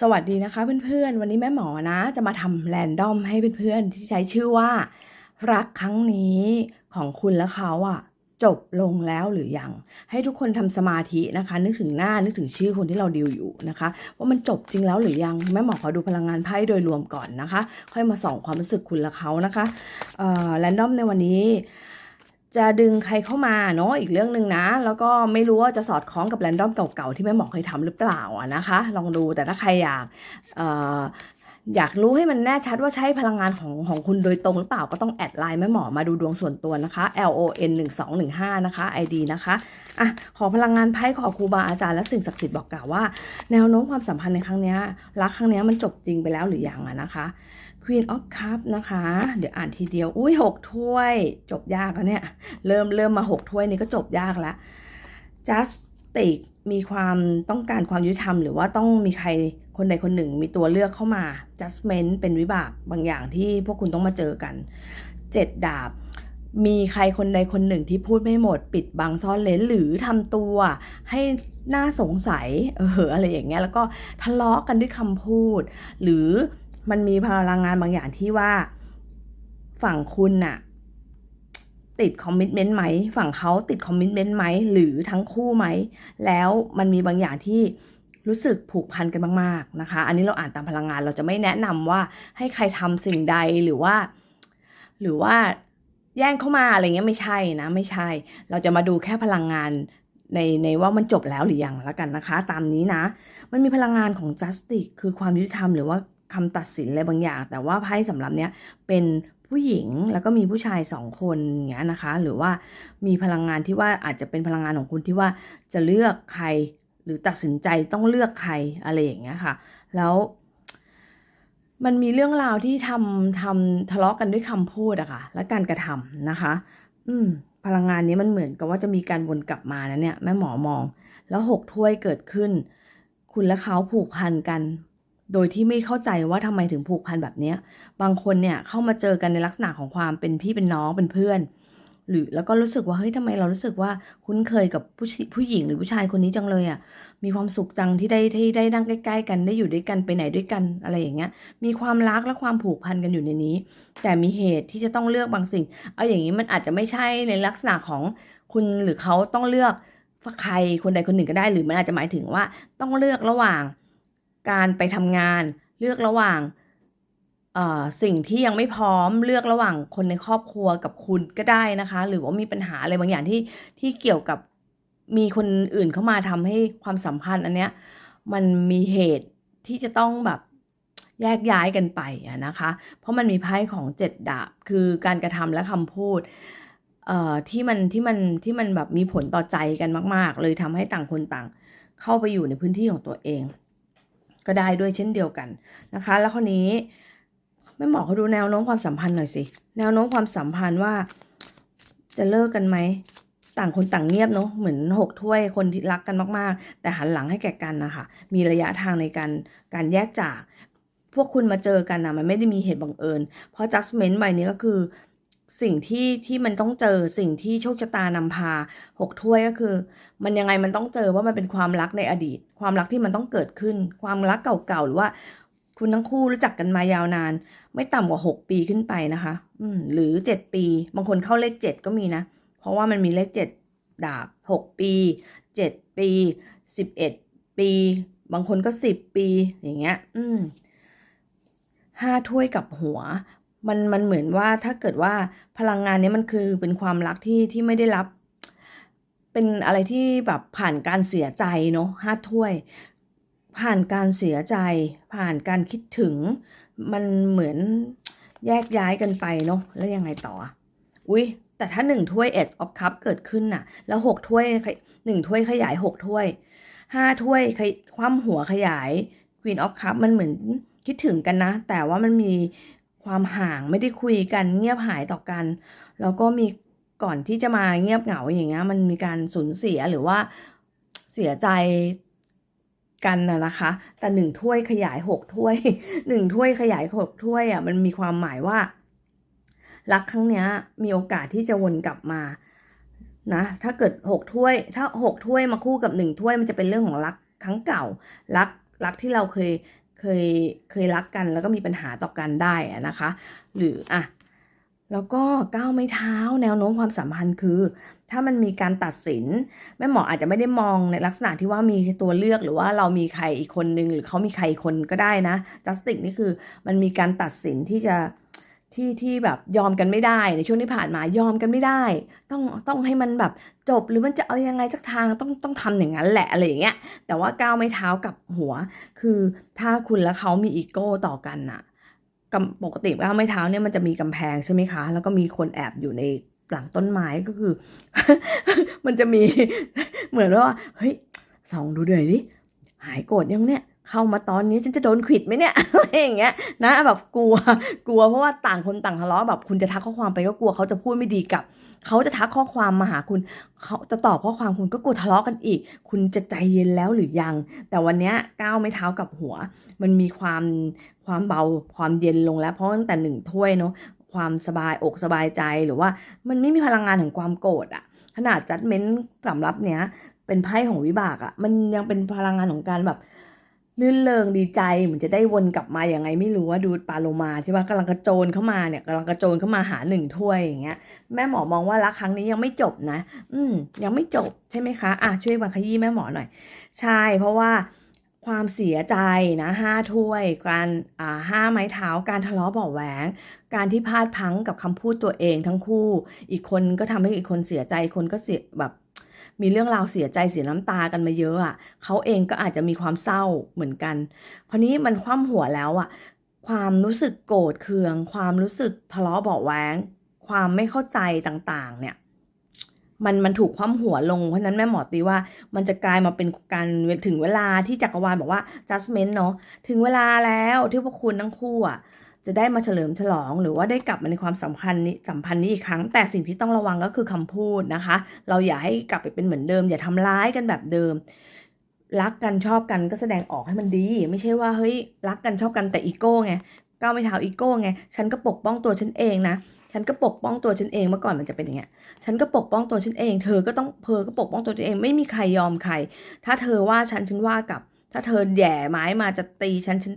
สวัสดีนะคะเพื่อนๆ วันนี้แม่หมอนะจะมาทำแรนดอมให้เพื่อนๆ ที่ใช้ชื่อว่า รักครั้งนี้ของคุณและเขาอะจบลงแล้วหรือยัง ให้ทุกคนทำสมาธินะคะ นึกถึงหน้านึกถึงชื่อคนที่เราดีลอยู่นะคะ ว่ามันจบจริงแล้วหรือยังแม่หมอขอดูพลังงานไพ่โดยรวมก่อนนะคะ ค่อยมาส่องความรู้สึกคุณและเขานะคะแรนดอมในวันนี้ จะดึงใครเข้ามาเนาะอีกเรื่องหนึ่งนะ แล้วก็ไม่รู้ว่าจะสอดคล้องกับแรนดอมเก่าๆที่แม่หมอเคยทำหรือเปล่านะคะ ลองดูแต่ถ้าใครอยาก อยากรู้ให้มันแน่ชัดว่าใช่พลังงานของของคุณโดยตรงหรือเปล่าก็ต้องแอดไลน์แม่หมอมาดูดวงส่วนตัวนะคะ L O N 1 2 1 5นะคะ ID นะคะอะขอพลังงานไพ่ขอครูบาอาจารย์และสิ่งศักดิ์สิทธิ์บอกกล่าวว่า แนวโน้มความสัมพันธ์ในครั้งนี้รักครั้งนี้มันจบจริงไปแล้วหรือยังอะนะคะ Queen of Cup นะคะ เดี๋ยวอ่านทีเดียว อุ้ยหกถ้วย จบยากแล้วเนี่ย เริ่มเริ่มมาหกถ้วยนี่ก็จบยากแล้ว Justice มีความต้องการความยุติธรรม หรือว่าต้องมีใครคนใดคนหนึ่ง มีตัวเลือกเข้ามา Judgment เป็นวิบากบางอย่างที่พวกคุณต้องมาเจอกันเจ็ดดาบ มีใครคนใดคนหนึ่งที่พูดไม่หมด ปิดบังซ่อนเลนหรือทำตัว ให้น่าสงสัยเอออะไรอย่างเงี้ยแล้วก็ทะเลาะกันด้วยคำพูด หรือมันมีพลังงานบางอย่างที่ว่า ฝั่งคุณน่ะ ติดคอมมิชเมนต์ไหมฝั่งเขาติดคอมมิชเมนต์ไหมหรือทั้งคู่ไหม แล้วมันมีบางอย่างที่รู้สึกผูกพันกันมากๆนะคะ อันนี้เราอ่านตามพลังงานเราจะไม่แนะนำว่าให้ใครทำสิ่งใดหรือว่า หรือว่าแย่งเข้ามาอะไรเงี้ยไม่ใช่นะไม่ใช่ เราจะมาดูแค่พลังงานในในว่ามันจบแล้วหรือยังแล้วกันนะคะ ตามนี้นะ มันมีพลังงานของ justice คือความยุติธรรมหรือว่าคำตัดสินอะไรบางอย่าง แต่ว่าไพ่สำหรับเนี้ยเป็น ผู้หญิงแล้วก็มีผู้ชายสองคนอย่างเงี้ยนะคะ หรือว่ามีพลังงานที่ว่าอาจจะเป็นพลังงานของคุณที่ว่าจะเลือกใครหรือตัดสินใจต้องเลือกใครอะไรอย่างเงี้ยค่ะ แล้วมันมีเรื่องราวที่ทำทำทะเลาะกันด้วยคำพูดอะค่ะ และการกระทำนะคะ อืม พลังงานนี้มันเหมือนกับว่าจะมีการวนกลับมานะเนี่ยแม่หมอมอง แล้วหกถ้วยเกิดขึ้น คุณและเขาผูกพันกัน โดยที่ไม่เข้าใจว่าทำไมถึงผูกพันแบบเนี้ยบางคนเนี่ยเข้ามาเจอกันในลักษณะของความเป็นพี่เป็นน้องเป็นเพื่อน หรือแล้วก็รู้สึกว่าเฮ้ยทำไมเรารู้สึกว่าคุ้นเคยกับผู้ผู้หญิงหรือผู้ชายคนนี้จังเลยอะ่ะมีความสุขจังที่ได้ที่ได้นั่งใกล้ๆกันได้อยู่ด้วยกันไปไหนด้วยกันอะไรอย่างเงี้ย มีความรักและความผูกพันกันอยู่ในนี้ แต่มีเหตุที่จะต้องเลือกบางสิ่ง เอาอย่างนี้มันอาจจะไม่ใช่ในลักษณะของคุณหรือเขาต้องเลือกใครคนใดคนหนึ่งก็ได้ หรือมันอาจจะหมายถึงว่าต้องเลือกระหว่าง การไปทำงานเลือกระหว่างสิ่งที่ยังไม่พร้อมเลือกระหว่างคนในครอบครัวกับคุณก็ได้นะคะ หรือว่ามีปัญหาอะไรบางอย่างที่ที่เกี่ยวกับมีคนอื่นเข้ามาทำให้ความสัมพันธ์อันเนี้ยมันมีเหตุที่จะต้องแบบแยกย้ายกันไปอะนะคะ เพราะมันมีไพ่ของเจ็ดดาบคือการกระทำและคำพูดเอ่อที่มันที่มันที่มันแบบมีผลต่อใจกันมาก ๆ เลยทำให้ต่างคนต่างเข้าไปอยู่ในพื้นที่ของตัวเอง ก็ได้ด้วยเช่นเดียวกันนะคะ แล้วคนนี้แม่หมอเขาดูแนวโน้มความสัมพันธ์หน่อยสิ แนวโน้มความสัมพันธ์ว่าจะเลิกกันไหม ต่างคนต่างเงียบเนาะ เหมือนหกถ้วยคนที่รักกันมากๆ แต่หันหลังให้แก่กันนะคะ มีระยะทางในการการแยกจาก พวกคุณมาเจอกันนะมันไม่ได้มีเหตุบังเอิญ เพราะ judgment ใบนี้ก็คือ สิ่งที่ที่มันต้องเจอสิ่งที่โชคชะตานำพาหกถ้วยก็คือ มันยังไงมันต้องเจอว่ามันเป็นความรักในอดีต ความรักที่มันต้องเกิดขึ้น ความรักเก่าๆหรือว่า คุณทั้งคู่รู้จักกันมายาวนาน ไม่ต่ำกว่าหกปีขึ้นไปนะคะ อืมหรือเจ็ดปี บางคนเข้าเลขเจ็ดก็มีนะ เพราะว่ามันมีเลขเจ็ดดาบหกปีเจ็ดปีสิบเอ็ดปี บางคนก็สิบปีอย่างเงี้ย อืมห้าถ้วยกับหัว มันมันเหมือนว่าถ้าเกิดว่าพลังงานนี้มันคือเป็นความรักที่ที่ไม่ได้รับ เป็นอะไรที่แบบผ่านการเสียใจเนาะห้าถ้วย ผ่านการเสียใจ ผ่านการคิดถึง มันเหมือนแยกย้ายกันไปเนาะแล้วยังไงต่ออุ้ยแต่ถ้าหนึ่งถ้วยเอ็ดออฟคัพเกิดขึ้นน่ะ แล้วหกถ้วยหนึ่งถ้วยขยายหกถ้วยห้าถ้วยคว่ำหัวขยาย Queen of Cup มันเหมือนคิดถึงกันนะ แต่ว่ามันมี ความห่างไม่ได้คุยกันเงียบหายต่อกัน แล้วก็มีก่อนที่จะมาเงียบเหงาอย่างเงี้ยมันมีการสูญเสียหรือว่าเสียใจกันนะนะคะ แต่หนึ่งถ้วยขยายหกถ้วยหนึ่งถ้วยขยายหกถ้วยอะมันมีความหมายว่า รักครั้งเนี้ย มีโอกาสที่จะวนกลับมานะถ้าเกิดหกถ้วย ถ้าหกถ้วยมาคู่กับหนึ่งถ้วยมันจะเป็นเรื่องของรักครั้งเก่า รักรักที่เราเคย เคยเคยรักกันแล้วก็มีปัญหาต่อกันได้นะคะ หรืออะแล้วก็ก้าวไม่เท้าแนวโน้มความสัมพันธ์คือ ถ้ามันมีการตัดสินแม่หมออาจจะไม่ได้มองในลักษณะที่ว่ามีตัวเลือกหรือว่าเรามีใครอีกคนนึงหรือเขามีใครคนก็ได้นะจัสติกนี่คือมันมีการตัดสินที่จะ ที่ที่แบบยอมกันไม่ได้ในช่วงที่ผ่านมายอมกันไม่ได้ ต้องต้องให้มันแบบจบหรือมันจะเอายังไงสักทางต้องต้องทำอย่างนั้นแหละอะไรอย่างเงี้ยแต่ว่าก้าวไม่เท้ากับหัว คือถ้าคุณและเขามีอีโก้ต่อกันน่ะกปกติก้าวไม่เท้าเนี่ยมันจะมีกำแพงใช่ไหมคะ แล้วก็มีคนแอบอยู่ในหลังต้นไม้ก็คือ มันจะมีเหมือนว่าเฮ้ยส่องดูหน่อยดิหายโกรธยังเนี่ย เข้ามาตอนนี้ฉันจะโดนขิดไหมเนี่ยอะไรอย่างเงี้ยนะแบบกลัวกลัวเพราะว่าต่างคนต่างทะเลาะแบบคุณจะทักข้อความไปก็กลัวเขาจะพูดไม่ดีกับเขาจะทักข้อความมาหาคุณเขาจะตอบข้อความคุณก็กลัวทะเลาะกันอีก คุณจะใจเย็นแล้วหรือยัง แต่วันเนี้ยก้าวไม่เท้ากับหัว มันมีความความเบาความเย็นลงแล้ว เพราะตั้งแต่หนึ่งถ้วยเนาะความสบายอกสบายใจหรือว่ามันไม่มีพลังงานแห่งความโกรธอะขนาดจัดเม้นสำรับเนี้ยเป็นไพ่ของวิบากอะมันยังเป็นพลังงานของการแบบ ลื่นเริงดีใจเหมือนจะได้วนกลับมาอย่างไงไม่รู้ว่าดูปลาโลมาใช่ปะกำลังกระโจนเข้ามาเนี่ยกำลังกระโจนเข้ามาหาหนึ่งถ้วยอย่างเงี้ยแม่หมอมองว่ารักครั้งนี้ยังไม่จบนะ อืม ยังไม่จบใช่ไหมคะอะช่วยบังขยี้แม่หมอหน่อย ใช่ เพราะว่าความเสียใจนะห้าถ้วย การอ่าห้าไม้เท้าการทะเลาะเบาแหวง การที่พลาดพังกับคำพูดตัวเองทั้งคู่ อีกคนก็ทำให้อีกคนเสียใจอีกคนก็เสียแบบ มีเรื่องราวเสียใจเสียน้ำตากันมาเยอะอะเขาเองก็อาจจะมีความเศร้าเหมือนกันคราวนี้มันคว่ำหัวแล้วอะ ความรู้สึกโกรธเคือง ความรู้สึกทะเลาะเบาะแวงความไม่เข้าใจต่างๆ เนี่ย มันมันถูกคว่ำหัวลงเพราะฉะนั้นแม่หมอตีว่า มันจะกลายมาเป็นการถึงเวลาที่จักรวาลบอกว่า judgment เนาะถึงเวลาแล้วที่พวกคุณทั้งคู่อะ จะได้มาเฉลิมฉลอง หรือว่าได้กลับมาในความสัมพันธ์นี้สัมพันธ์นี้อีกครั้ง แต่สิ่งที่ต้องระวังก็คือคำพูดนะคะ เราอย่าให้กลับไปเป็นเหมือนเดิม อย่าทำร้ายกันแบบเดิม รักกันชอบกันก็แสดงออกให้มันดี ไม่ใช่ว่าเฮ้ยรักกันชอบกันแต่อีโก้ไงก้าวไม่เท้าอีโก้ไงฉันก็ปกป้องตัวฉันเองนะฉันก็ปกป้องตัวฉันเองเมื่อก่อนมันจะเป็นอย่างเงี้ย ฉันก็ปกป้องตัวฉันเอง เธอก็ต้องเพอก็ปกป้องตัวตัวเอง ไม่มีใครยอมใคร ถ้าเธอว่าฉันฉันว่ากลับ ถ้าเธอแย่ไม้มาจะตีฉันฉัน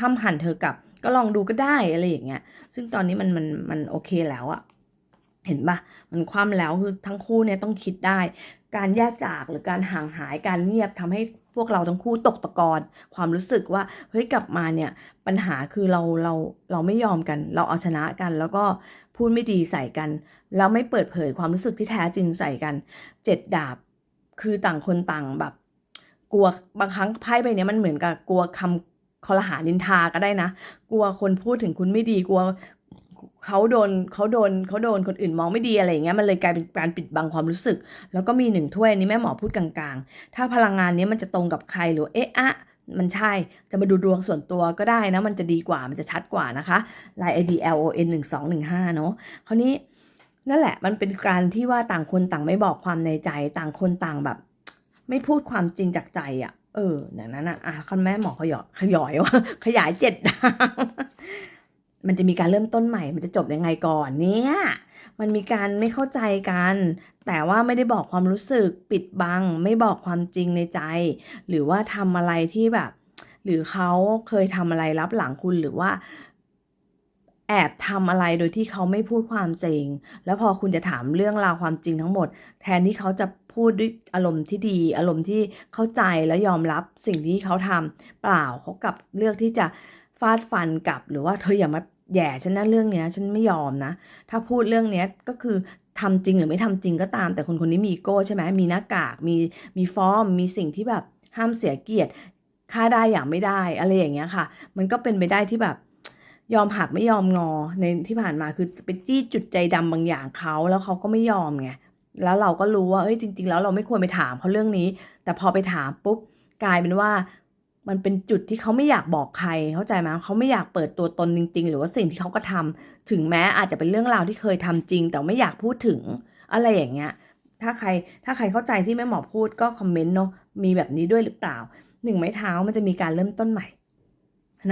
ห้ามหันเธอกลับ ก็ลองดูก็ได้อะไรอย่างเงี้ย ซึ่งตอนนี้มันมันมันโอเคแล้วอะเห็นปะมันคว่ำแล้วคือทั้งคู่เนี่ยต้องคิดได้ การแยกจากหรือการห่างหายการเงียบทำให้พวกเราทั้งคู่ตกตะกอนความรู้สึกว่าเฮ้ยกลับมาเนี่ยปัญหาคือเราเราเราไม่ยอมกัน เราเอาชนะกัน แล้วก็พูดไม่ดีใส่กัน แล้วไม่เปิดเผยความรู้สึกที่แท้จริงใส่กันเจ็ดดาบคือต่างคนต่างแบบ กลัวบางครั้งไพ่ใบเนี้ยมันเหมือนกับกลัวคำ คอรหานินทาก็ได้นะ กลัวคนพูดถึงคุณไม่ดีกลัวเขาโดนเขาโดนเขาโดนคนอื่นมองไม่ดีอะไรอย่างเงี้ยมันเลยกลายเป็นการปิดบังความรู้สึก แล้วก็มีหนึ่งถ้วยนนี้แม่หมอพูดกลางๆ ถ้าพลังงานนี้มันจะตรงกับใครหรือเอ๊ะอะมันใช่ จะมาดูดวงส่วนตัวก็ได้นะ มันจะดีกว่า มันจะชัดกว่านะคะลาย ID L O N 1 2 1 5เนาะคราวนี้นั่นแหละ มันเป็นการที่ว่าต่างคนต่างไม่บอกความในใจ ต่างคนต่างแบบ ไม่พูดความจริงจากใจอะ่ะ เอออย่างนั้นอะอะคุณแม่หมอขยอยขยอยว่าขยายเจ็ดดาวมันจะมีการเริ่มต้นใหม่ มันจะจบยังไงก่อนเนี่ย มันมีการไม่เข้าใจกัน แต่ว่าไม่ได้บอกความรู้สึกปิดบัง ไม่บอกความจริงในใจ หรือว่าทำอะไรที่แบบ หรือเขาเคยทำอะไรรับหลังคุณหรือว่า แอบทำอะไรโดยที่เขาไม่พูดความจริง แล้วพอคุณจะถามเรื่องราวความจริงทั้งหมด แทนที่เขาจะพูดด้วยอารมณ์ที่ดี อารมณ์ที่เข้าใจและยอมรับสิ่งที่เขาทำเปล่าเขากลับเลือกที่จะฟาดฟันกลับ หรือว่าเธออย่ามาแย่ฉันนะเรื่องเนี้ย ฉันไม่ยอมนะ ถ้าพูดเรื่องเนี้ยก็คือทำจริงหรือไม่ทำจริงก็ตาม แต่คนคนนี้มีอีโก้ใช่ไหมมีหน้ากากมีมีฟอร์ม มีสิ่งที่แบบห้ามเสียเกียรติค่าได้อย่างไม่ได้อะไรอย่างเงี้ยค่ะ มันก็เป็นไปได้ที่แบบ ยอมหักไม่ยอมงอในที่ผ่านมาคือไปจี้จุดใจดำบางอย่างเขาแล้วเขาก็ไม่ยอมไงแล้วเราก็รู้ว่าเอ้ยจริง ๆ แล้วเราไม่ควรไปถามเขาเรื่องนี้ แต่พอไปถามปุ๊บกลายเป็นว่ามันเป็นจุดที่เขาไม่อยากบอกใคร เข้าใจไหมเขาไม่อยากเปิดตัวตนจริง ๆ หรือว่าสิ่งที่เขาก็ทำถึงแม้อาจจะเป็นเรื่องราวที่เคยทำจริง แต่ไม่อยากพูดถึงอะไรอย่างเงี้ย ถ้าใครถ้าใครเข้าใจที่แม่หมอพูดก็คอมเมนต์เนาะมีแบบนี้ด้วยหรือเปล่าหนึ่งไม้เท้ามันจะมีการเริ่มต้นใหม่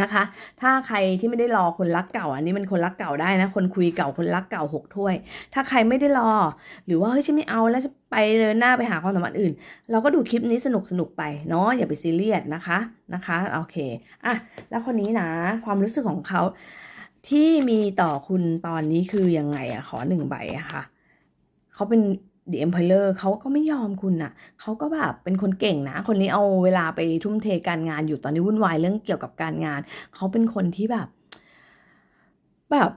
นะคะ ถ้าใครที่ไม่ได้รอคนรักเก่า อันนี้มันคนรักเก่าได้นะ คนคุยเก่าคนรักเก่าหกถ้วย ถ้าใครไม่ได้รอ หรือว่าเฮ้ยฉันไม่เอาแล้วจะไปเดินหน้าไปหาความสัมพันธ์อื่น เราก็ดูคลิปนี้สนุกสนุกไปเนาะอย่าไปซีเรียสนะคะนะคะโอเคอะแล้วคนนี้นะ ความรู้สึกของเขาที่มีต่อคุณตอนนี้คือยังไงอะขอหนึ่งใบอะค่ะเขาเป็น The Empire เขาก็ไม่ยอมคุณน่ะเขาก็แบบเป็นคนเก่งนะ คนนี้เอาเวลาไปทุ่มเทการงานอยู่ตอนนี้วุ่นวายเรื่องเกี่ยวกับการงาน เขาเป็นคนที่แบบ แบบ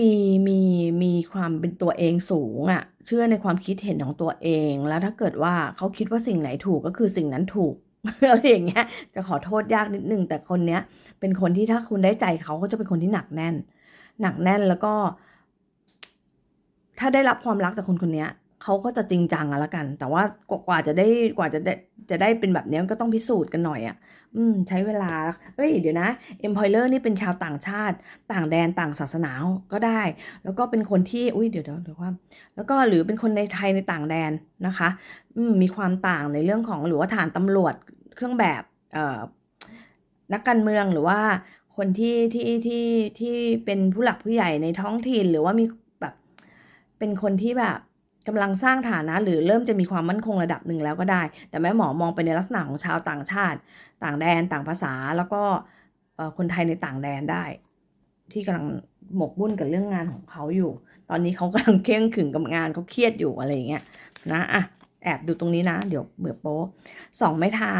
มีมีมีความเป็นตัวเองสูงอะ่ะ เชื่อในความคิดเห็นของตัวเอง แล้วถ้าเกิดว่าเขาคิดว่าสิ่งไหนถูกก็คือสิ่งนั้นถูกอะไรอย่างเงี้ยจะขอโทษยากนิดนึง แต่คนเนี้ย เป็นคนที่ถ้าคุณได้ใจเขาเขาจะเป็นคนที่หนักแน่น หนักแน่นแล้วก็ ถ้าได้รับความรักจากคนคนนี้ เขาก็จะจริงจังอะละกัน แต่ว่ากว่าวาจะได้กว่าจะได้จะได้เป็นแบบนี้ก็ต้องพิสูจน์กันหน่อยอะอืม ใช้เวลา เอ้ย เดี๋ยวนะ e m p o y e r นี่เป็นชาวต่างชาติ ต่างแดนต่างศาสนาก็ได้ แล้วก็เป็นคนที่ อุ้ยเดี๋ยวเดี๋ยวเดี๋ยวว่า แล้วก็หรือเป็นคนในไทยในต่างแดนนะคะ อืม มีความต่างในเรื่องของหรือว่าฐานตำรวจเครื่องแบบเอ่อนักการเมืองหรือว่าคนที่ที่ที่ที่เป็นผู้หลักผู้ใหญ่ในท้องถิ่นหรือว่ามีแบบเป็นคนที่แบบ กำลังสร้างฐานะหรือเริ่มจะมีความมั่นคงระดับหนึ่งแล้วก็ได้ แต่แม่หมอมองไปในลักษณะของชาวต่างชาติ ต่างแดนต่างภาษาแล้วก็คนไทยในต่างแดนได้ ที่กำลังหมกมุ่นกับเรื่องงานของเขาอยู่ ตอนนี้เขากำลังเคร่งขึงกับงานเขาเครียดอยู่อะไรอย่างเงี้ยนะอะแอบดูตรงนี้นะ เดี๋ยวเบื่อโป๊สองไม้เท้า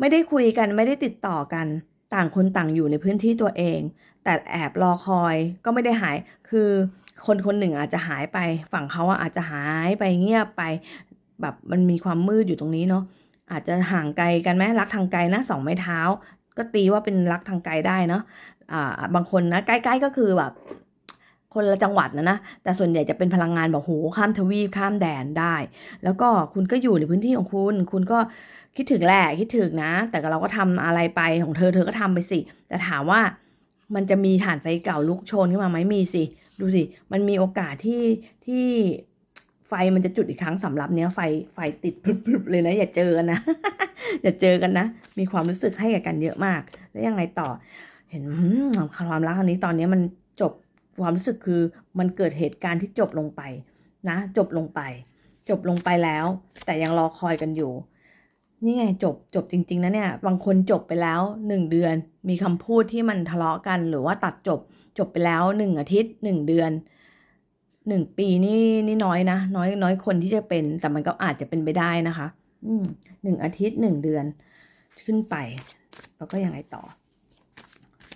ไม่ได้คุยกันไม่ได้ติดต่อกันต่างคนต่างอยู่ในพื้นที่ตัวเอง แต่แอบรอคอยก็ไม่ได้หายคือ คนคนหนึ่งอาจจะหายไป ฝั่งเขาอะอาจจะหายไปเงียบไป แบบมันมีความมืดอยู่ตรงนี้เนาะอาจจะห่างไกลกันไหมรักทางไกลนะสองไม้เท้า ก็ตีว่าเป็นรักทางไกลได้เนาะอ่าบางคนนะใกล้ๆก็คือแบบคนละจังหวัดนะนะ แต่ส่วนใหญ่จะเป็นพลังงานแบบโหข้ามทวีปข้ามแดนได้ แล้วก็คุณก็อยู่ในพื้นที่ของคุณ คุณก็คิดถึงแหละคิดถึงนะ แต่เราก็ทำอะไรไปของเธอเธอก็ทำไปสิ แต่ถามว่ามันจะมีฐานไฟเก่าลุกโชนขึ้นมาไหมมีสิ ดูสิ มันมีโอกาสที่ที่ไฟมันจะจุดอีกครั้งสำหรับเนี้ยไฟไฟติดพรึบๆเลยนะ อย่าเจอกันนะ อย่าเจอกันนะ มีความรู้สึกให้กับกันเยอะมาก แล้วยังไงต่อ เห็นความรักอันนี้ตอนนี้มันจบความรู้สึกคือมันเกิดเหตุการณ์ที่จบลงไปนะ จบลงไป จบลงไปแล้ว แต่ยังรอคอยกันอยู่ นี่ไงจบจบจริง ๆนะเนี่ยบางคนจบไปแล้วหนึ่งเดือน มีคำพูดที่มันทะเลาะกันหรือว่าตัดจบ จบไปแล้วหนึ่งอาทิตย์หนึ่งเดือนหนึ่งปีนี่นี่น้อยนะน้อยน้อยคนที่จะเป็น แต่มันก็อาจจะเป็นไปได้นะคะ อืมหนึ่งอาทิตย์หนึ่งเดือน ขึ้นไป แล้วก็ยังไงต่อ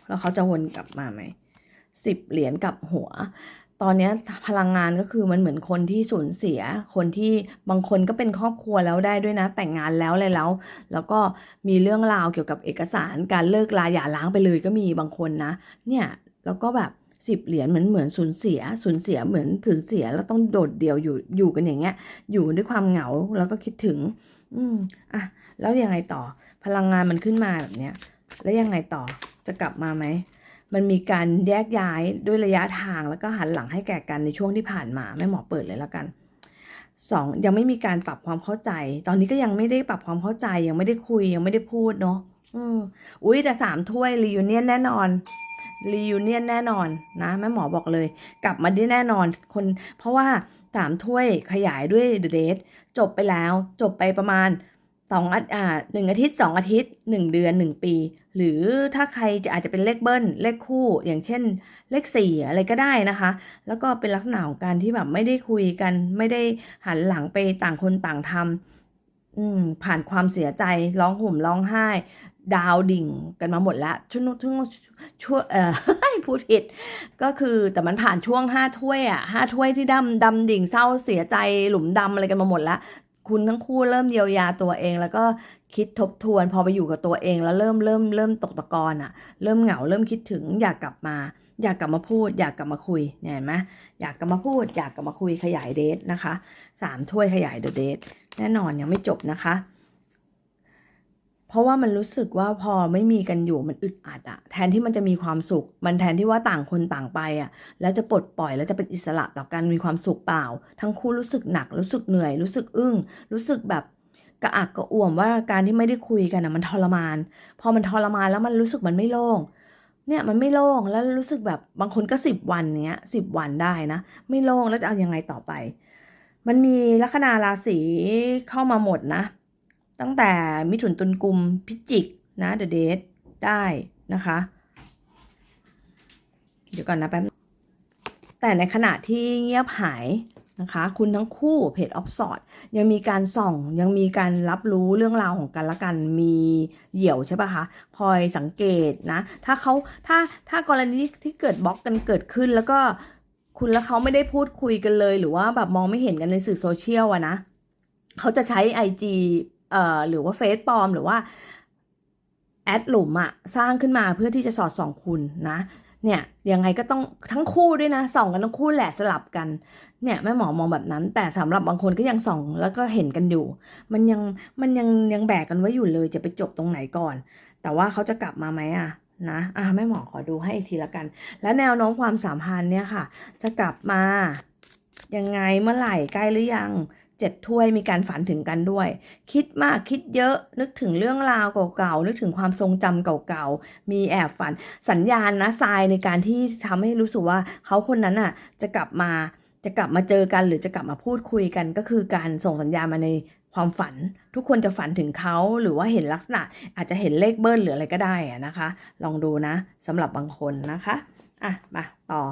แล้วเขาจะวนกลับมาไหมสิบเหรียญกับหัว ตอนนี้พลังงานก็คือมันเหมือนคนที่สูญเสีย คนที่บางคนก็เป็นครอบครัวแล้วได้ด้วยนะ แต่งงานแล้วอะไรแล้ว แล้วก็มีเรื่องราวเกี่ยวกับเอกสารการเลิกลาหย่าร้างไปเลยก็มีบางคนนะ เนี่ย แล้วก็แบบสิบเหรียญเหมือนเหมือนสูญเสียสูญเสียเหมือนสูญเสียแล้วต้องโดดเดี่ยวอยู่อยู่กันอย่างเงี้ย อยู่ด้วยความเหงาแล้วก็คิดถึง อืมอะแล้วยังไงต่อ พลังงานมันขึ้นมาแบบเนี้ย แล้วยังไงต่อจะกลับมาไหมมันมีการแยกย้ายด้วยระยะทางแล้วก็หันหลังให้แก่กันในช่วงที่ผ่านมาแม่หมอเปิดเลยแล้วกันสองยังไม่มีการปรับความเข้าใจ ตอนนี้ก็ยังไม่ได้ปรับความเข้าใจยังไม่ได้คุยยังไม่ได้พูดเนาะอืมอุ้ยแต่สามถ้วยรียูเนียนแน่นอน รียูเนียนแน่นอนนะแม่หมอบอกเลย กลับมาได้แน่นอนคน เพราะว่าสามถ้วยขยายด้วยเดทจบไปแล้วจบไปประมาณสองอาอ่าหนึ่งอาทิตย์สองอาทิตย์หนึ่งเดือนหนึ่งปี หรือถ้าใครจะอาจจะเป็นเลขเบิ้ลเลขคู่ อย่างเช่นเลขสี่อะไรก็ได้นะคะ แล้วก็เป็นลักษณะของการที่แบบไม่ได้คุยกัน ไม่ได้หันหลังไปต่างคนต่างทำอืมผ่านความเสียใจร้องห่มร้องไห้ ดาวดิ่งกันมาหมดแล้วช่วงช่วงช่วงเออพูดผิด ก็คือแต่มันผ่านช่วงห้าถ้วยอะห้าถ้วยที่ดำดำดิ่งเศร้าเสียใจหลุมดำอะไรกันมาหมดแล้วคุณทั้งคู่เริ่มเยียวยาตัวเอง แล้วก็คิดทบทวน พอไปอยู่กับตัวเองแล้วเริ่มเริ่มเริ่มตกตะกอนอะเริ่มเหงาเริ่มคิดถึงอยากกลับมา อยากกลับมาพูด อยากกลับมาคุยเนี่ยเห็นไหมอยากกลับมาพูด อยากกลับมาคุยขยายเดทนะคะสามถ้วยขยายเดอะเดทแน่นอนยังไม่จบนะคะ เพราะว่ามันรู้สึกว่าพอไม่มีกันอยู่มันอึดอัดอะแทนที่มันจะมีความสุข มันแทนที่ว่าต่างคนต่างไปอะแล้วจะปลดปล่อยแล้วจะเป็นอิสระต่อกันมีความสุขเปล่า ทั้งคู่รู้สึกหนัก รู้สึกเหนื่อย รู้สึกอึ้ง รู้สึกแบบกระอักกระอ่วมว่าการที่ไม่ได้คุยกันอะมันทรมาน พอมันทรมานแล้วมันรู้สึกมันไม่โล่งเนี่ยมันไม่โล่งแล้วรู้สึกแบบบางคนก็สิบวันเนี้ยสิบวันได้นะ ไม่โล่งแล้วจะเอายังไงต่อไป มันมีลัคนาราศีเข้ามาหมดนะ ตั้งแต่มิถุนตุลกุมพิจิกนะเดอะเดทได้นะคะ เดี๋ยวก่อนนะแป๊บแต่ในขณะที่เงียบหายนะคะ คุณทั้งคู่เพจออฟสอดยังมีการส่องยังมีการรับรู้เรื่องราวของกันและกันมีเหยี่ยวใช่ปะคะคอยสังเกตนะ ถ้าเขาถ้าถ้ากรณีที่เกิดบล็อกกันเกิดขึ้นแล้วก็คุณและเขาไม่ได้พูดคุยกันเลย หรือว่าแบบมองไม่เห็นกันในสื่อโซเชียลอะนะเขาจะใช้ IG เอ่อหรือว่าเฟซปลอมหรือว่าแอดหลุมอะสร้างขึ้นมาเพื่อที่จะสอดส่องคุณนะเนี่ยยังไงก็ต้องทั้งคู่ด้วยนะส่องกันทั้งคู่แหละสลับกันเนี่ยแม่หมอมองแบบนั้น แต่สำหรับบางคนก็ยังส่องแล้วก็เห็นกันอยู่ มันยังมันยังยังแบกกันไว้อยู่เลยจะไปจบตรงไหนก่อน แต่ว่าเขาจะกลับมาไหมอะนะอะแม่หมอขอดูให้อีกทีละกัน แล้วแนวโน้มความสัมพันธ์เนี่ยค่ะ จะกลับมายังไงเมื่อไหร่ใกล้หรือยัง เจ็ดถ้วยมีการฝันถึงกันด้วย คิดมากคิดเยอะนึกถึงเรื่องราวเก่าๆ นึกถึงความทรงจำเก่าๆ มีแอบฝันสัญญาณนะทรายในการที่ทำให้รู้สึกว่าเขาคนนั้นอะจะกลับมาจะกลับมาเจอกันหรือจะกลับมาพูดคุยกัน ก็คือการส่งสัญญาณมาในความฝัน ทุกคนจะฝันถึงเขาหรือว่าเห็นลักษณะ อาจจะเห็นเลขเบิ้ลหรืออะไรก็ได้นะคะ ลองดูนะสำหรับบางคนนะคะอะมาต่อ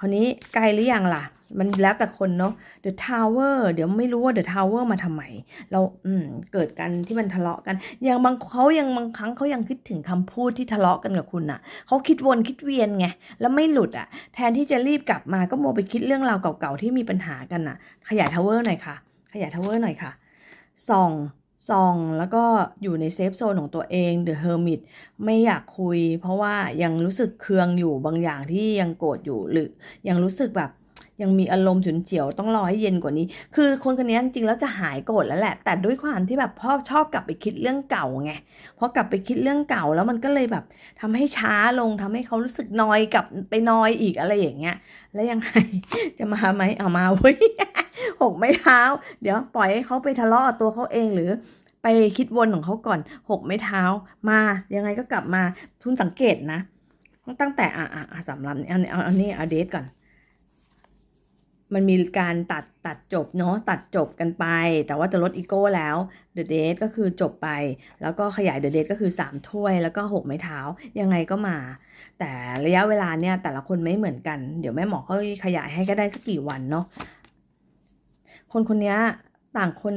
คราวนี้ไกลหรือยังล่ะ มันแล้วแต่คนเนาะ The Tower เดี๋ยวไม่รู้ว่า The Tower มาทำไม เราอืมเกิดกันที่มันทะเลาะกันอย่างบางเขายังบางครั้งเขายังคิดถึงคำพูดที่ทะเลาะกันกับคุณน่ะ เขาคิดวนคิดเวียนไง แล้วไม่หลุดอะ แทนที่จะรีบกลับมาก็โมไปคิดเรื่องราวเก่าๆที่มีปัญหากันน่ะ ขยาย Tower หน่อยค่ะ ขยาย Tower หน่อยค่ะส่อง ส่อง แล้วก็อยู่ในเซฟโซนของตัวเองเดอะเฮอร์มิตไม่อยากคุย เพราะว่ายังรู้สึกเคืองอยู่บางอย่างที่ยังโกรธอยู่หรือยังรู้สึกแบบ ยังมีอารมณ์ฉุนเฉียวต้องรอให้เย็นกว่านี้ คือคนคนนี้จริงๆแล้วจะหายโกรธแล้วแหละ แต่ด้วยความที่แบบพ่อชอบกลับไปคิดเรื่องเก่าไงพอกลับไปคิดเรื่องเก่าแล้วมันก็เลยแบบทำให้ช้าลงทำให้เขารู้สึกนอยกลับไปนอยอีกอะไรอย่างเงี้ย แล้วยังไงจะมาไหมเอามาเว้ยหกไม่เท้า เดี๋ยวปล่อยให้เขาไปทะเลาะกับตัวเขาเองหรือไปคิดวนของเขาก่อนหกไม่เท้ามายังไงก็กลับมาทุนสังเกตนะตั้งแต่อะอะอะสำรับเอาเอาเอานี่เอาเดทก่อน มันมีการตัดตัดจบเนาะตัดจบกันไป แต่ว่าจะลดอีโก้แล้วเดอะเดทก็คือจบไป แล้วก็ขยายเดอะเดทก็คือ 3 ถ้วยแล้วก็ 6 ไม้เท้ายังไงก็มา แต่ระยะเวลาเนี่ยแต่ละคนไม่เหมือนกัน เดี๋ยวแม่หมอเขาขยายให้ก็ได้สักกี่วันเนาะคนคนนี้ต่างคน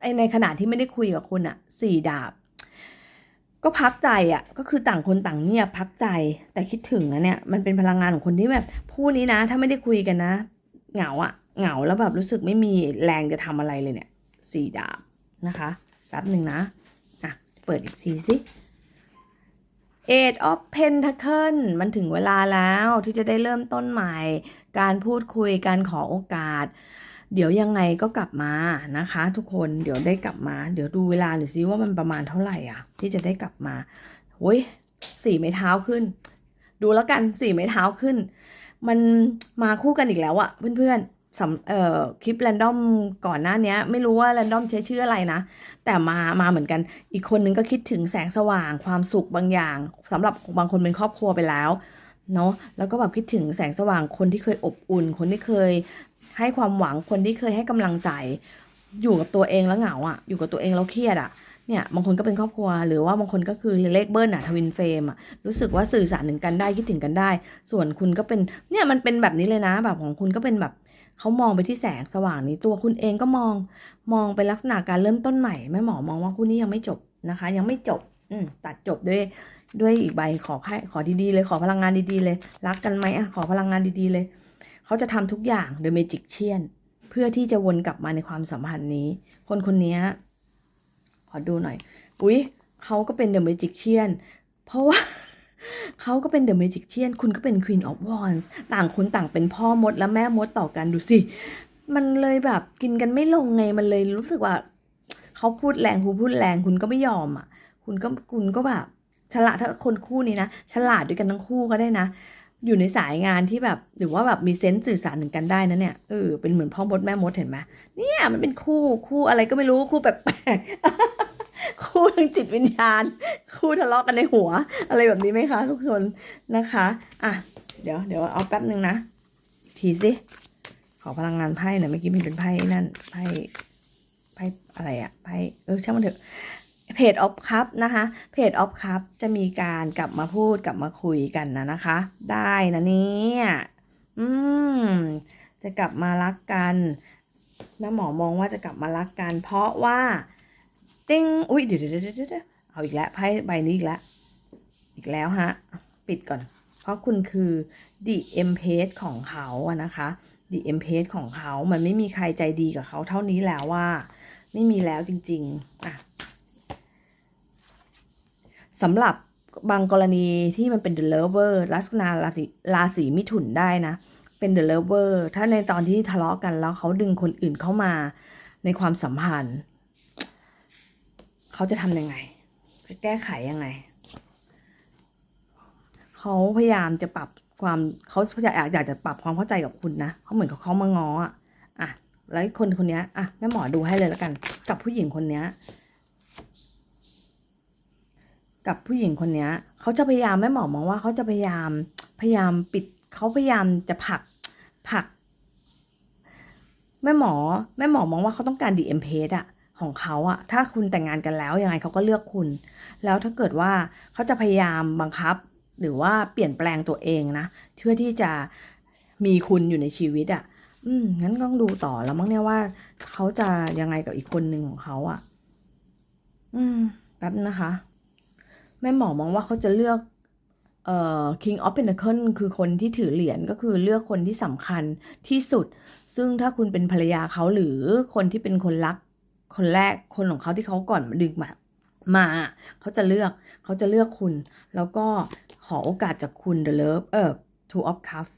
ไอในขณะที่ไม่ได้คุยกับคุณอะสี่ดาบ ก็พักใจอะก็คือต่างคนต่างเงียบพักใจแต่คิดถึงนะเนี่ยมันเป็นพลังงานของคนที่แบบผู้นี้นะ ถ้าไม่ได้คุยกันนะ เหงาอะเหงาแล้วแบบรู้สึกไม่มีแรงจะทำอะไรเลยเนี่ยสี่ดาบนะคะแป๊บหนึ่งนะอะเปิดอีกทีสิ Eight of Pentacle มันถึงเวลาแล้วที่จะได้เริ่มต้นใหม่ การพูดคุยการขอโอกาส เดี๋ยวยังไงก็กลับมานะคะ ทุกคนเดี๋ยวได้กลับมา เดี๋ยวดูเวลาหน่อยซิว่ามันประมาณเท่าไหร่อะ ที่จะได้กลับมาโอ้ยสี่ไม้เท้าขึ้น ดูแล้วกันสี่ไม้เท้าขึ้น มันมาคู่กันอีกแล้วอะเพื่อนๆสำเอ่อคลิปแรนดอมก่อนหน้านี้ไม่รู้ว่าแรนดอมใช้ชื่ออะไรนะ แต่มามาเหมือนกัน อีกคนนึงก็คิดถึงแสงสว่างความสุขบางอย่างสำหรับบางคนเป็นครอบครัวไปแล้วเนาะแล้วก็แบบคิดถึงแสงสว่างคนที่เคยอบอุ่น คนที่เคยให้ความหวังคนที่เคยให้กำลังใจ อยู่กับตัวเองแล้วเหงาอะอยู่กับตัวเองแล้วเครียดอะ เนี่ยบางคนก็เป็นครอบครัว หรือว่าบางคนก็คือเลขเบิ้ลอะทวินเฟรมอะรู้สึกว่าสื่อสารถึงกันได้คิดถึงกันได้ ส่วนคุณก็เป็นเนี่ยมันเป็นแบบนี้เลยนะแบบของคุณก็เป็นแบบเขามองไปที่แสงสว่างนี้ตัวคุณเองก็มองมองเป็นลักษณะการเริ่มต้นใหม่แม่หมอมองว่าคู่นี้ยังไม่จบนะคะ ยังไม่จบอืมตัดจบด้วยด้วยอีกใบขอแค่ขอดีๆเลยขอพลังงานดีๆเลย รักกันไหมอะขอพลังงานดีๆเลย เขาจะทำทุกอย่าง The Magic เชียนเพื่อที่จะวนกลับมาในความสัมพันธ์นี้ คนคนนี้ ขอดูหน่อย อุ๊ยเขาก็เป็น The Magic เชียนเพราะว่าเขาก็เป็น The Magic เชียนคุณก็เป็น Queen of Wands ต่างคนต่างเป็นพ่อมดและแม่มดต่อกันดูสิ มันเลยแบบกินกันไม่ลงไงมันเลยรู้สึกว่าเขาพูดแรงคุณพูดแรงคุณก็ไม่ยอมอะ คุณก็คุณก็แบบฉลาดถ้าคนคู่นี้นะ ฉลาดด้วยกันทั้งคู่ก็ได้นะ อยู่ในสายงานที่แบบหรือว่าแบบมีเซนส์สื่อสารถึงกันได้นะเนี่ยเออเป็นเหมือนพ่อมดแม่มดเห็นไหมเนี่ยมันเป็นคู่คู่อะไรก็ไม่รู้คู่แปลกๆคู่ทางจิตวิญญาณ คู่ทะเลาะกันในหัว อะไรแบบนี้ไหมคะ ทุกคนนะคะอะเดี๋ยวเดี๋ยวเอาแป๊บนึงนะทีสิขอพลังงานไพ่หน่อยเมื่อกี้มันเป็นไพ่นั่นไพ่ไพ่อะไรอะไพ่เออช่างมันเถอะ เพจออฟคัพนะคะเพจออฟคัพจะมีการกลับมาพูดกลับมาคุยกันนะนะคะ ได้นะเนี่ยอืมจะกลับมารักกันแม่หมอมองว่าจะกลับมารักกัน เพราะว่า ติ้งอุ้ยเดี๋ยวเดี๋ยวเดี๋ยวเดี๋ยวเอาอีกแล้วไพ่ใบนี้อีกแล้วอีกแล้วฮะ ปิดก่อน เพราะคุณคือ the m p a g e ของเขาอะนะคะ the m p a g e ของเขา มันไม่มีใครใจดีกับเขาเท่านี้แล้วว่า ไม่มีแล้วจริง ๆ อะ สำหรับบางกรณีที่มันเป็น the lover ลัคนาราศีราศีมิถุนได้นะ เป็น the lover ถ้าในตอนที่ทะเลาะกันแล้วเขาดึงคนอื่นเข้ามาในความสัมพันธ์ เขาจะทำยังไง จะแก้ไขยังไง เขาพยายามจะปรับความเขาอยากอยากจะปรับความเข้าใจกับคุณนะเขาเหมือนกับเขามางออะอะแล้วคนคนนี้อะแม่หมอดูให้เลยแล้วกัน กับผู้หญิงคนนี้ กับผู้หญิงคนนี้เขาจะพยายามแม่หมอมองว่าเขาจะพยายามพยายามปิดเขาพยายามจะผลักผลัก แม่หมอแม่หมอมองว่าเขาต้องการดีเอ็มเพอะของเขาอะถ้าคุณแต่งงานกันแล้วยังไงเขาก็เลือกคุณ แล้วถ้าเกิดว่าเขาจะพยายามบังคับ หรือว่าเปลี่ยนแปลงตัวเองนะเพื่อที่จะมีคุณอยู่ในชีวิตอะ่ะอืมงั้นต้องดูต่อแล้วมั้งเนี่ยว่าเขาจะยังไงกับอีกคนหนึ่งของเขาอะ่ะอืมแป๊บนะคะ แม่หมอมองว่าเขาจะเลือกเอ่อ King of Pentacle คือคนที่ถือเหรียญก็คือเลือกคนที่สำคัญที่สุด ซึ่งถ้าคุณเป็นภรรยาเขาหรือคนที่เป็นคนรัก คนแรกคนของเขาที่เขาก่อนดึงมามาเขาจะเลือกเขาจะเลือกคุณ แล้วก็ขอโอกาสจากคุณ The Love เออ Two of Cups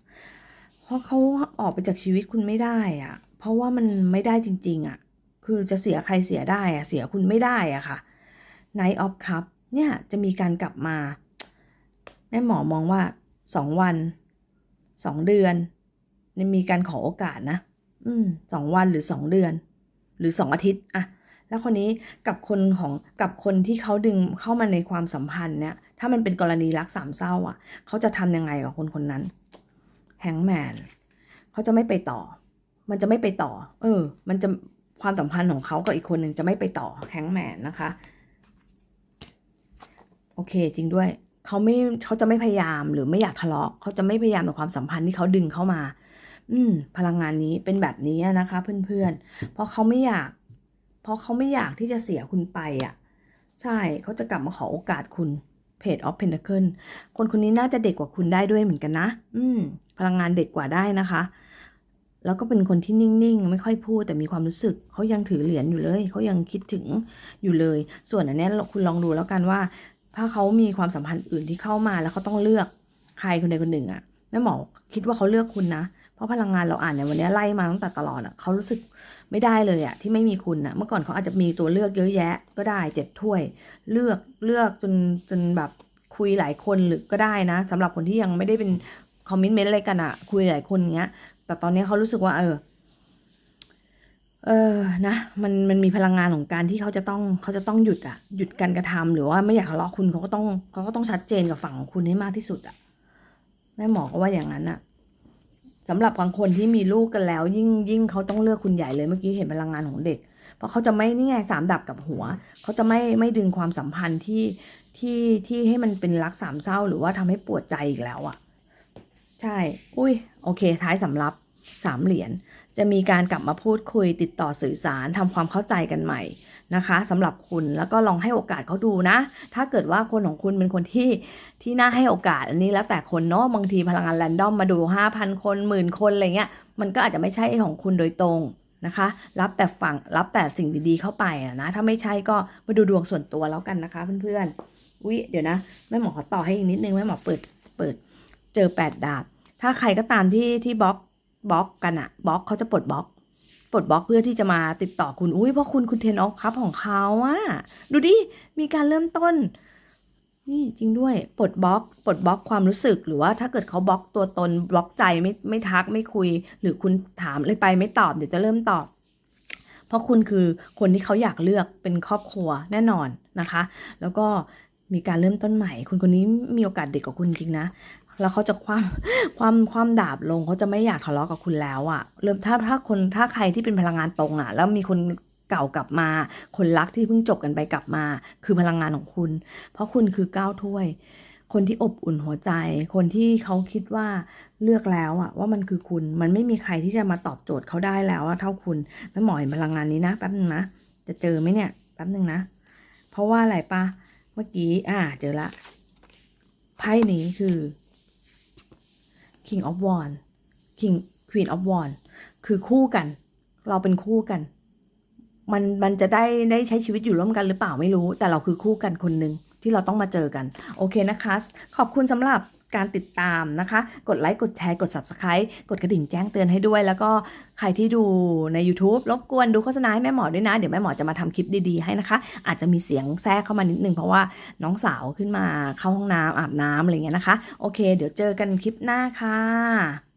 เพราะเขาออกไปจากชีวิตคุณไม่ได้อะเพราะว่ามันไม่ได้จริง ๆอะคือจะเสียใครเสียได้อะเสียคุณไม่ได้อะค่ะ knight of cups เนี่ยจะมีการกลับมา แม่หมอมองว่าสองวันสองเดือนนี่มีการขอโอกาสนะ อืมสองวันหรือสองเดือน หรือสองอาทิตย์อะแล้วคนนี้กับคนของกับคนที่เขาดึงเข้ามาในความสัมพันธ์เนี่ยถ้ามันเป็นกรณีรักสามเศร้าอะ เขาจะทำยังไงกับคนคนนั้นแฮงแมนเขาจะไม่ไปต่อ มันจะไม่ไปต่อ เออ มันจะความสัมพันธ์ของเขากับอีกคนหนึ่งจะไม่ไปต่อแฮงแมนนะคะ เคจริงด้วย เขาไม่เขาจะไม่พยายามหรือไม่อยากทะเลาะเขาจะไม่พยายามกับความสัมพันธ์ที่เขาดึงเข้ามา อืม พลังงานนี้เป็นแบบนี้นะคะ เพื่อนๆ เพราะเขาไม่อยาก เพราะเขาไม่อยากที่จะเสียคุณไปอะ ใช่เขาจะกลับมาขอโอกาสคุณ Page of Pentacle คนคนนี้น่าจะเด็กกว่าคุณได้ด้วยเหมือนกันนะ อืม พลังงานเด็กกว่าได้นะคะ แล้วก็เป็นคนที่นิ่งๆ ไม่ค่อยพูดแต่มีความรู้สึก เขายังถือเหรียญอยู่เลย เขายังคิดถึงอยู่เลย ส่วนอันนี้คุณลองดูแล้วกันว่า ถ้าเขามีความสัมพันธ์อื่นที่เข้ามาแล้วเขาต้องเลือกใครคนใดคนหนึ่งอะแม่หมอคิดว่าเขาเลือกคุณนะเพราะพลังงานเราอ่านในวันนี้ไล่มาตั้งแต่ตลอดอะเขารู้สึกไม่ได้เลยอะที่ไม่มีคุณอะเมื่อก่อนเขาอาจจะมีตัวเลือกเยอะแยะ ก็ได้เจ็ดถ้วย เลือกเลือกจนจนแบบคุยหลายคนหรือก็ได้นะสำหรับคนที่ยังไม่ได้เป็นคอมมิชเมนต์อะไรกันอะคุยหลายคนเงี้ยแต่ตอนนี้เขารู้สึกว่าเออ เออนะมันมันมีพลังงานของการที่เขาจะต้องเขาจะต้องหยุดอะหยุดการกระทำหรือว่าไม่อยากทะเลาะคุณเขาก็ต้องเขาก็ต้องชัดเจนกับฝั่งของคุณให้มากที่สุดอะแม่หมอก็ว่าอย่างนั้นอะสำหรับบางคนที่มีลูกกันแล้ว ยิ่งยิ่งเขาต้องเลือกคุณใหญ่เลยเมื่อกี้เห็นพลังงานของเด็ก เพราะเขาจะไม่นี่ไงสามดับกับหัว เขาจะไม่ไม่ดึงความสัมพันธ์ที่ที่ที่ให้มันเป็นรักสามเศร้า หรือว่าทำให้ปวดใจอีกแล้วอะ่ะใช่ อุ้ยโอเค ท้ายสำรับสามเหรียญ จะมีการกลับมาพูดคุยติดต่อสื่อสารทำความเข้าใจกันใหม่นะคะสำหรับคุณแล้วก็ลองให้โอกาสเขาดูนะ ถ้าเกิดว่าคนของคุณเป็นคนที่ที่น่าให้โอกาสอันนี้แล้วแต่คนเนาะบางทีพลังงานแรนดอมมาดู 5,000 คนหมื่นคนอะไรเงี้ยมันก็อาจจะไม่ใช่ของคุณโดยตรงนะคะ รับแต่ฝั่งรับแต่สิ่งดีๆเข้าไปอะนะถ้าไม่ใช่ก็มาดูดวงส่วนตัวแล้วกันนะคะเพื่อนๆอุ๊ยเดี๋ยวนะแม่หมอขอต่อให้อีกนิดนึงแม่หมอเปิดเปิด เจอแปดดาบถ้าใครก็ตามที่ที่บล็อก บล็อกกันอะบล็อกเขาจะปลดบล็อกปลดบล็อกเพื่อที่จะมาติดต่อคุณอุ้ยเพราะคุณคุณเทนออฟครับของเขาอะดูดิมีการเริ่มต้น นี่จริงด้วยปลดบล็อกปลดบล็อกความรู้สึกหรือว่าถ้าเกิดเขาบล็อกตัวตนบล็อกใจไม่ไม่ทักไม่คุย หรือคุณถามอะไรไปไม่ตอบเดี๋ยวจะเริ่มตอบ เพราะคุณคือคนที่เขาอยากเลือกเป็นครอบครัวแน่นอนนะคะ แล้วก็มีการเริ่มต้นใหม่ คุณคนนี้มีโอกาสเด็กกว่าคุณจริงนะ แล้วเขาจะคว่ำความความดาบลงเขาจะไม่อยากทะเลาะกับคุณแล้วอะเริ่มถ้าถ้าคนถ้าใครที่เป็นพลังงานตรงอะแล้วมีคนเก่ากลับมา คนรักที่เพิ่งจบกันไปกลับมา คือพลังงานของคุณ เพราะคุณคือก้าวถ้วย คนที่อบอุ่นหัวใจ คนที่เขาคิดว่าเลือกแล้วอะว่ามันคือคุณ มันไม่มีใครที่จะมาตอบโจทย์เขาได้แล้วเท่าคุณแม่หมอเห็นพลังงานนี้นะแป๊บนึงนะจะเจอไหมเนี่ยแป๊บนึงนะ เพราะว่าอะไรปะเมื่อกี้อ่าเจอละไพ่นี้คือ King of Wands King Queen of Wands คือคู่กัน เราเป็นคู่กัน มันมันจะได้ได้ใช้ชีวิตอยู่ร่วมกันหรือเปล่าไม่รู้ แต่เราคือคู่กันคนหนึ่งที่เราต้องมาเจอกัน โอเคนะคะ ขอบคุณสำหรับ การติดตามนะคะ กดไลค์ กดแชร์ กด Subscribe กดกระดิ่งแจ้งเตือนให้ด้วย แล้วก็ใครที่ดูใน YouTube รบกวนดูโฆษณาให้แม่หมอด้วยนะ เดี๋ยวแม่หมอจะมาทำคลิปดีๆให้นะคะ อาจจะมีเสียงแทรกเข้ามานิดนึง เพราะว่าน้องสาวขึ้นมาเข้าห้องน้ำอาบน้ำอะไรเงี้ยนะคะ โอเค เดี๋ยวเจอกันคลิปหน้าค่ะ